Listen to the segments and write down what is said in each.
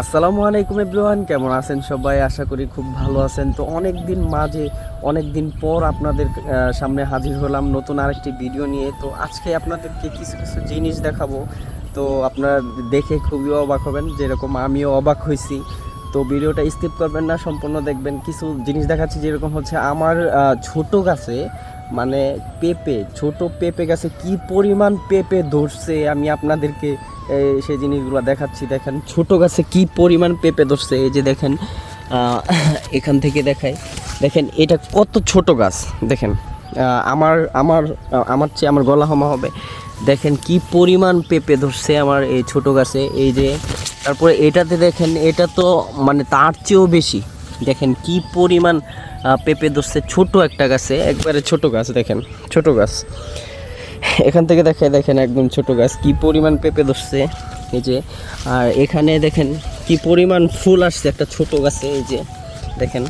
আসসালামু আলাইকুম এভরিওয়ান, কেমন আছেন সবাই? আশা করি খুব ভালো আছেন। তো অনেক দিন মাঝে অনেক দিন পর আপনাদের সামনে হাজির হলাম নতুন আরেকটি ভিডিও নিয়ে। তো আজকে আপনাদেরকে কিছু কিছু জিনিস দেখাবো। তো আপনারা দেখে খুবই অবাক হবেন, যেরকম আমিও অবাক হয়েছি। তো ভিডিওটা স্কিপ করবেন না, সম্পূর্ণ দেখবেন। কিছু জিনিস দেখাচ্ছি যেরকম হচ্ছে আমার ছোট গাছে মানে পেঁপে, ছোট পেঁপে গাছে কি পরিমাণ পেঁপে ধরছে আমি আপনাদেরকে এই, সেই জিনিসগুলো দেখাচ্ছি দেখেন। ছোট গাছে কি পরিমাণ পেঁপে ধরছে এই যে দেখেন এখান থেকে দেখাই। দেখেন এটা কত ছোট গাছ দেখেন। আমার আমার আমার চেয়ে আমার গলা হমা হবে। দেখেন কি পরিমাণ পেঁপে ধরছে আমার এই ছোট গাছে এই যে। তারপরে এটাতে দেখেন এটা তো মানে তার চেয়েও বেশি। দেখেন কি পরিমাণ পেঁপে ধরছে ছোট একটা গাছে একবারে ছোট গাছ দেখেন ছোট গাছ। এখান থেকে দেখে দেখেন একদম ছোট গাছ, কি পরিমাণ পেঁপে ধরছে, এই যে। আর এখানে দেখেন কি পরিমাণ ফুল আসছে একটা ছোট গাছে, এই যে, দেখেন।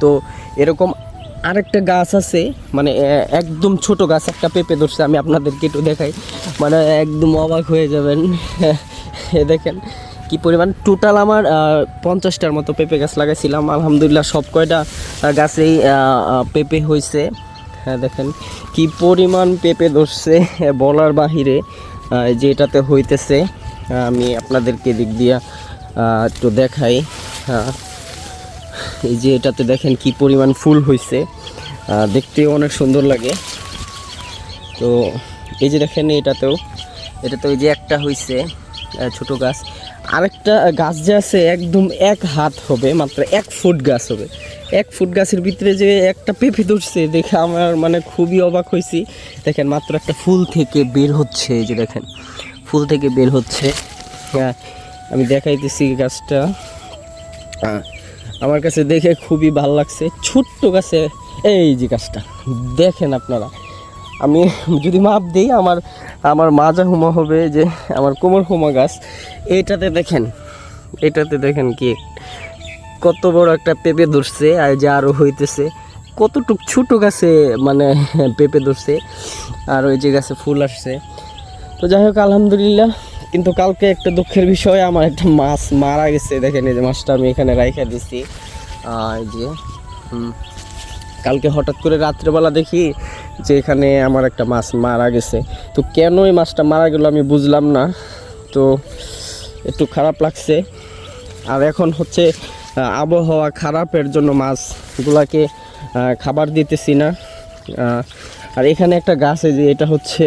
তো এরকম আরেকটা গাছ আছে মানে একদম ছোট গাছ, একটা পেঁপে ধরছে, আমি আপনাদেরকে একটু দেখাই। মানে একদম অবাক হয়ে যাবেন। দেখেন কি পরিমাণ টোটাল আমার পঞ্চাশটার মতো পেঁপে গাছ লাগাইছিলাম। আলহামদুলিল্লাহ সব কয়টা গাছেই পেঁপে হয়েছে হ্যাঁ দেখেন কি পরিমাণ পেঁপে ধরছে বলার বাহিরে আহ, যে এটাতে হইতেছে আমি আপনাদেরকে দিক দিয়া একটু দেখাই হ্যাঁ। এই যে এটাতে দেখেন কি পরিমাণ ফুল হয়েছে দেখতেও অনেক সুন্দর লাগে। তো এই যে দেখেন এটাতেও এটাতে ওই যে একটা হয়েছে ছোট গাছ। আরেকটা গাছ যে আছে একদম এক হাত হবে মাত্র এক ফুট গাছ হবে। এক ফুট গাছের ভিতরে যে একটা পেঁপে ধরছে, দেখে আমার মানে খুবই অবাক হয়েছি দেখেন, মাত্র একটা ফুল থেকে বের হচ্ছে এই যে দেখেন, ফুল থেকে বের হচ্ছে। হ্যাঁ আমি দেখাইতেছি গাছটা। আমার কাছে দেখে খুবই ভালো লাগছে, ছোট্ট গাছে এই যে গাছটা। দেখেন আপনারা, আমি যদি মাপ দিই, আমার আমার মাজা হুমা হবে যে, আমার কোমর হুমা গাছ। এইটাতে দেখেন এটাতে দেখেন কি কত বড় একটা পেঁপে ধরছে আর যে আরও হইতেছে। কতটুক ছোটো গাছে মানে পেঁপে ধরছে। আর ওই যে গাছে ফুল আসছে। তো যাই হোক, আলহামদুলিল্লাহ। কিন্তু কালকে একটা দুঃখের বিষয়, আমার একটা মাছ মারা গেছে। দেখেন এই যে মাছটা আমি এখানে রাইখা দিছি। এই যে। কালকে হঠাৎ করে রাত্রেবেলা দেখি যে এখানে আমার একটা মাছ মারা গেছে। তো কেন এই মাছটা মারা গেল আমি বুঝলাম না। তো একটু খারাপ লাগছে। আর এখন হচ্ছে আবহাওয়া খারাপের জন্য মাছগুলাকে খাবার দিতেছি না। আর এখানে একটা গাছ, এই যে এটা হচ্ছে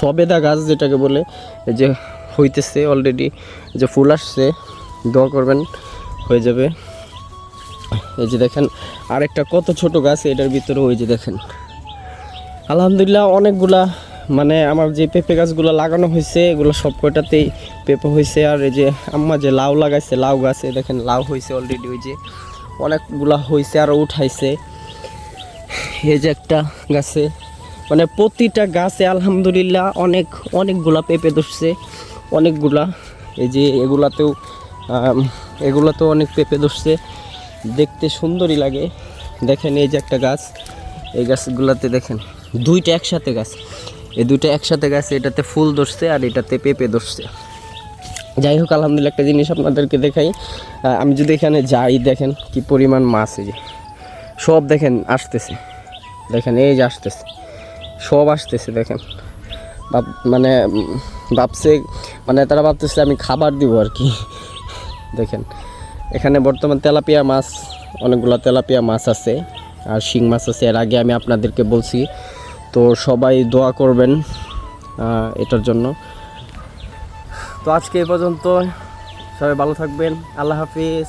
সবেদা গাছ যেটাকে বলে যে হইতেছে অলরেডি যে ফুল আসছে, দোয়া করবেন, হয়ে যাবে। এই যে দেখেন, আরেকটা কত ছোট গাছ, এটার ভিতরে ওই যে দেখেন। আলহামদুলিল্লাহ অনেকগুলা মানে আমার যে পেঁপে গাছগুলো লাগানো হয়েছে, এগুলো সব কয়টাতেই পেঁপে হয়েছে। আর এই যে আম্মা যে লাউ লাগাইছে, লাউ গাছে দেখেন লাউ হয়েছে অলরেডি ওই যে অনেকগুলা হয়েছে আরও উঠাইছে। এই যে একটা গাছে মানে প্রতিটা গাছে আলহামদুলিল্লাহ অনেক, অনেকগুলা পেঁপে ধরছে, অনেকগুলা। এই যে এগুলাতেও এগুলাতেও অনেক পেঁপে ধরছে, দেখতে সুন্দরই লাগে। দেখেন এই যে একটা গাছ, এই গাছগুলাতে দেখেন, দুইটা একসাথে গাছ। এই দুইটা একসাথে গেছে এটাতে ফুল ধরছে আর এটাতে পেঁপে ধরছে। যাই হোক, আলহামদুলিল্লাহ একটা জিনিস আপনাদেরকে দেখাই। আমি যদি এখানে যাই, দেখেন কি পরিমাণ মাছ এই যে। সব দেখেন আসতেছে। দেখেন, এই যে আসতেছে। সব আসতেছে, দেখেন। মানে ভাবছে মানে তারা ভাবতেছে আমি খাবার দিব আর কি। দেখেন, এখানে বর্তমান তেলাপিয়া মাছ, অনেকগুলো তেলাপিয়া মাছ আছে। আর শিং মাছ আছে। এর আগে আমি আপনাদেরকে বলছি তো সবাই দোয়া করবেন এটার জন্য। তো আজকে এ পর্যন্ত সবাই ভালো থাকবেন। আল্লাহ হাফিজ।